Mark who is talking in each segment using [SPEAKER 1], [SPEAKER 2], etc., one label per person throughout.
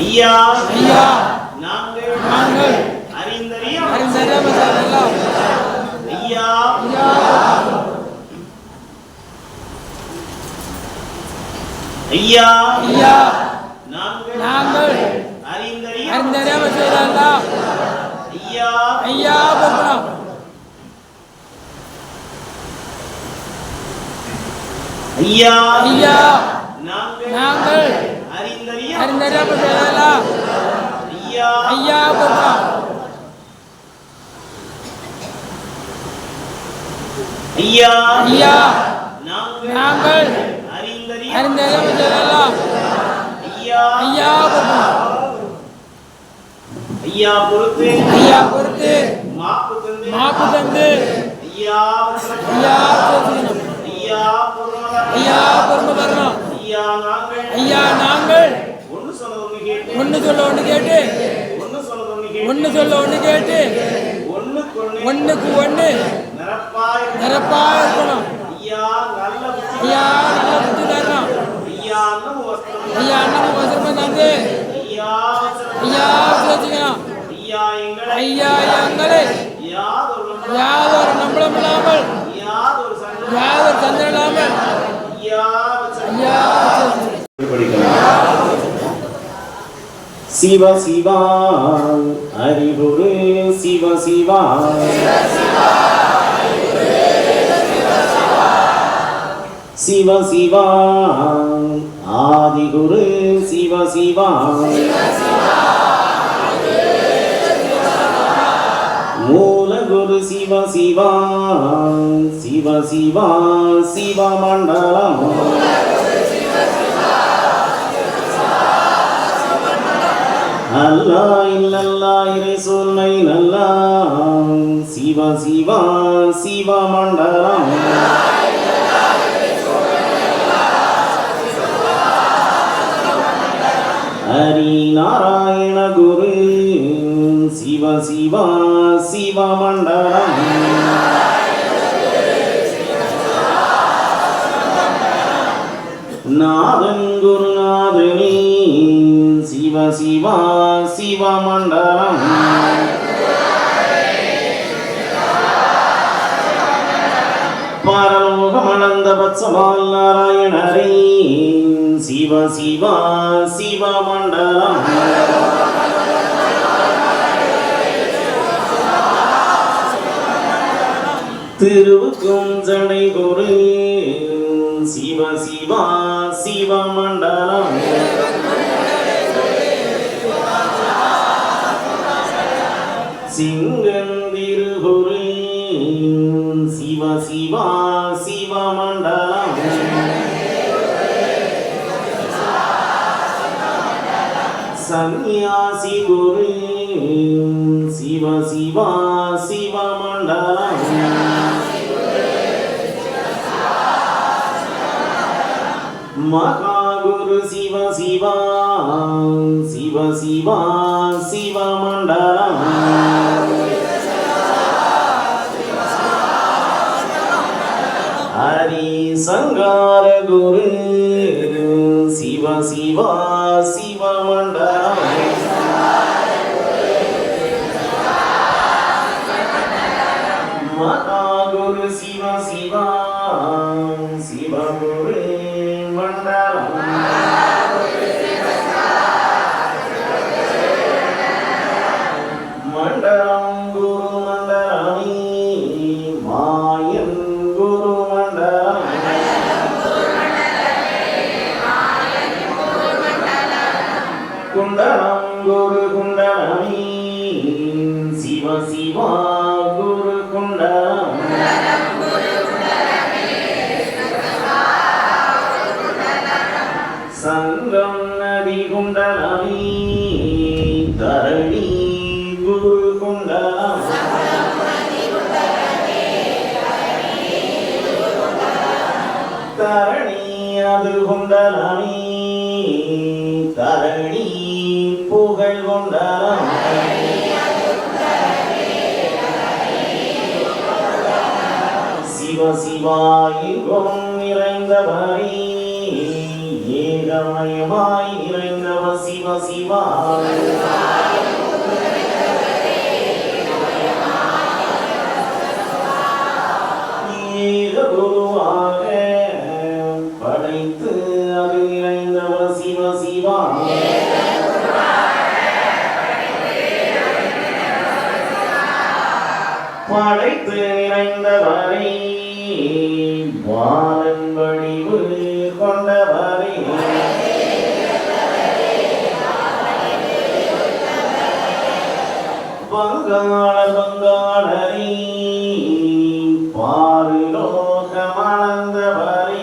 [SPEAKER 1] ஐயா.
[SPEAKER 2] ஐயா.
[SPEAKER 1] நாங்கள்
[SPEAKER 2] நாங்கள்
[SPEAKER 1] அறிந்தறிய
[SPEAKER 2] அறிந்தறியாமல்
[SPEAKER 1] ஐயா.
[SPEAKER 2] ஐயா.
[SPEAKER 1] ஐயா.
[SPEAKER 2] ஐயா.
[SPEAKER 1] நாங்கள்
[SPEAKER 2] நாங்கள்
[SPEAKER 1] அறிந்தறிய
[SPEAKER 2] அறிந்தறியாமல் செய்ததெல்லாம்
[SPEAKER 1] ஐயா.
[SPEAKER 2] ஐயா பொறுக்கணும்
[SPEAKER 1] ஐயா.
[SPEAKER 2] ஐயா.
[SPEAKER 1] நாங்கள்
[SPEAKER 2] நாங்கள்
[SPEAKER 1] ஐயா.
[SPEAKER 2] பொறுக்கணும்
[SPEAKER 1] ஐயா.
[SPEAKER 2] ஐயா.
[SPEAKER 1] நாங்கள்
[SPEAKER 2] அறிந்தறியாமல் செய்ததெல்லாம்
[SPEAKER 1] ஐயா.
[SPEAKER 2] ஐயா பொறுக்கணும்
[SPEAKER 1] ஐயா பொறுத்து
[SPEAKER 2] ஐயா பொறுத்து
[SPEAKER 1] மாப்பு தந்து.
[SPEAKER 2] மாப்பு தந்து.
[SPEAKER 1] ஐயா.
[SPEAKER 2] ஐயா
[SPEAKER 1] ஐயா பொருளாதார
[SPEAKER 2] ஐயா பொறுமை தரணும்
[SPEAKER 1] ஐயா நாங்கள்.
[SPEAKER 2] ஐயா நாங்கள்
[SPEAKER 1] ஒன்று
[SPEAKER 2] சொல்ல ஒன்று கேட்டு.
[SPEAKER 1] ஒன்று
[SPEAKER 2] சொல்ல ஒன்று கேட்டு. ஒன்றுக்கு ஒன்று நிரப்பாக இருக்கணும்.
[SPEAKER 1] ஐயா நல்ல புத்தி
[SPEAKER 2] தரணும்.
[SPEAKER 1] ஐயா அண்ணன் வஸ்திரம்
[SPEAKER 2] தந்து.
[SPEAKER 1] ஐயா வஸ்திரம்.
[SPEAKER 2] ஐயா வச்சுக்கணும்
[SPEAKER 1] ஐயா எங்களை
[SPEAKER 2] ஐயா
[SPEAKER 1] சிவ சிவா அறிவுரு சிவ சிவா சிவ சிவா ஆதிகுரு சிவ சிவா மூலகுரு சிவ சிவா சிவ சிவா சிவ மண்டலம். அல்லா இல்லல்லா இறை சொல்லை நல்லா. சிவா சிவா சிவா மண்டலம். ஹரி நாராயண குரு. சிவ சிவா சிவ மண்டலம். நாதன் குருநாதனே சிவா சிவமண்டலம். மண்டலம் பரலோகமளந்த நாராயணரே சிவ சிவா சிவமண்டலம். திருவுக்கும் ஜடை குரு சிவ சிவா சிவ சிங்கந்திருகுரு சிவ சிவா சிவ மண்டலம் சந்நியாசி குரு சிவ சிவா சிவ மண்டலம் மகாகுரு சிவ சிவா சிவ சிவா சிவ சங்கார குரு. சிவ சிவா சிவ மண்டலம். மகாகுரு குண்டலம் குரு குண்டலமீ. சிவ சிவா குரு குண்டலம். சிவ சிவாயுகம் நிறைந்தவரே. ஏகமயமாய் நிறைந்தவ சிவ சிவ குருவாக படைத்து அது நிறைந்தவர் சிவ சிவா. பங்காள பங்காளரை பாருலோகமளந்தவரை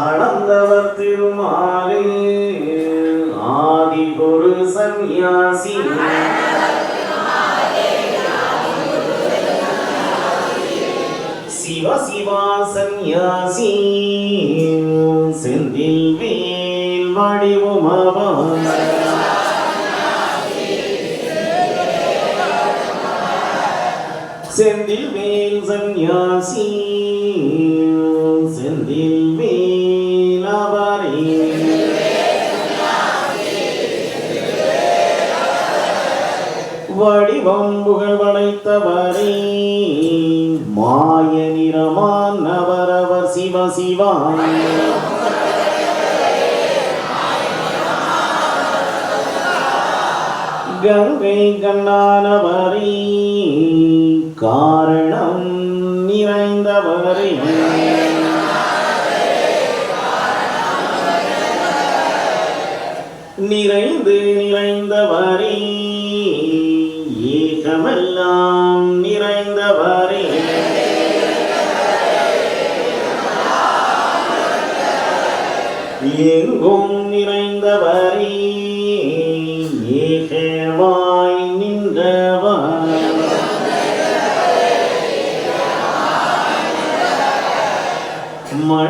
[SPEAKER 1] அளந்தவர் திருமாறு ஆதி குரு சந்நியாசி. சிவ சிவா சந்நியாசி. செந்தில் வீ வடிவுமவன் செந்தில் வேல் சந்நியாசி செந்தில் வேல் அவரே. வடிவம் புகழ் வளைத்தவரே மாய நிறமான் அவரவர் சிவ சிவாய். கங்கை கண்ணானவரே காரணம் நிறைந்தவரே. நிறைந்து நிறைந்தவரே ஏகமெல்லாம் நிறைந்தவரே. எங்கும் நிறைந்தவரே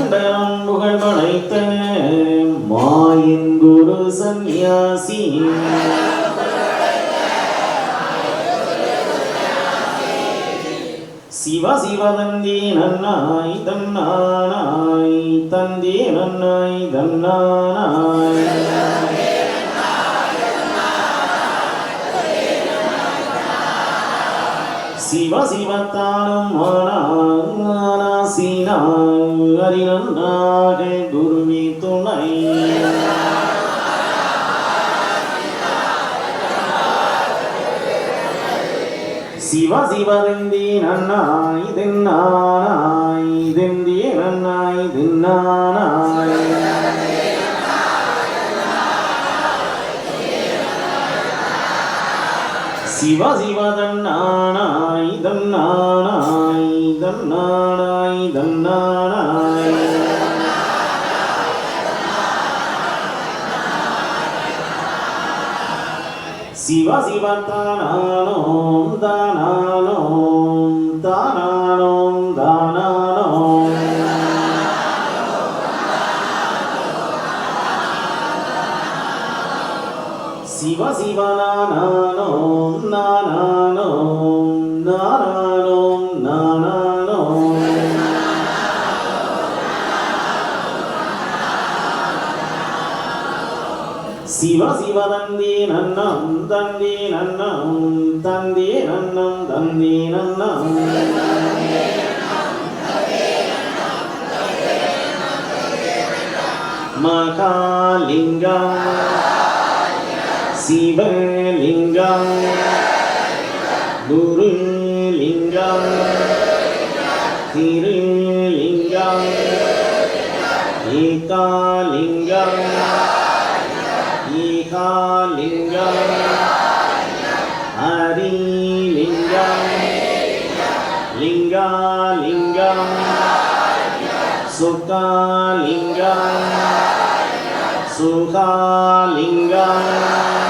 [SPEAKER 1] கண்டான் புகழ் படைத்த மாயின் குரு சந்நியாசி. சிவ சிவ தந்தே நன்னாய் தன்னானாய் தந்தி நன்னாய் தன்னானாய். சிவ சிவத்தானும் ஆனாசீனாய் குருவி துணை. சிவ சிவதெந்தி நன்னாய் தின்னானாய் தெந்தி நன்னாய் தின்னானாய். சிவ சிவதன்னான தன்னானாய் தன்னானாய் தன்னானாய் தன்னானாய் சிவ சிவ தானானோம் தானானோம் தானானோம் தானானோம். சிவ சிவ நானானோம் நானானோம் நானானோம் சிவ சிவ தந்தி நன்னம் தந்தி நன்னம் தந்தி நன்னம் தந்தி நன்னம். மகாலிங்கம் சிவலிங்கம் குருலிங்கம் திருலிங்கம் ஏகாலிங்கம் ஈகாலிங்கம் ஹரிலிங்கம் லிங்காலிங்கம் சுகாலிங்கம் சுகாலிங்கம் ஆதிலிங்கம்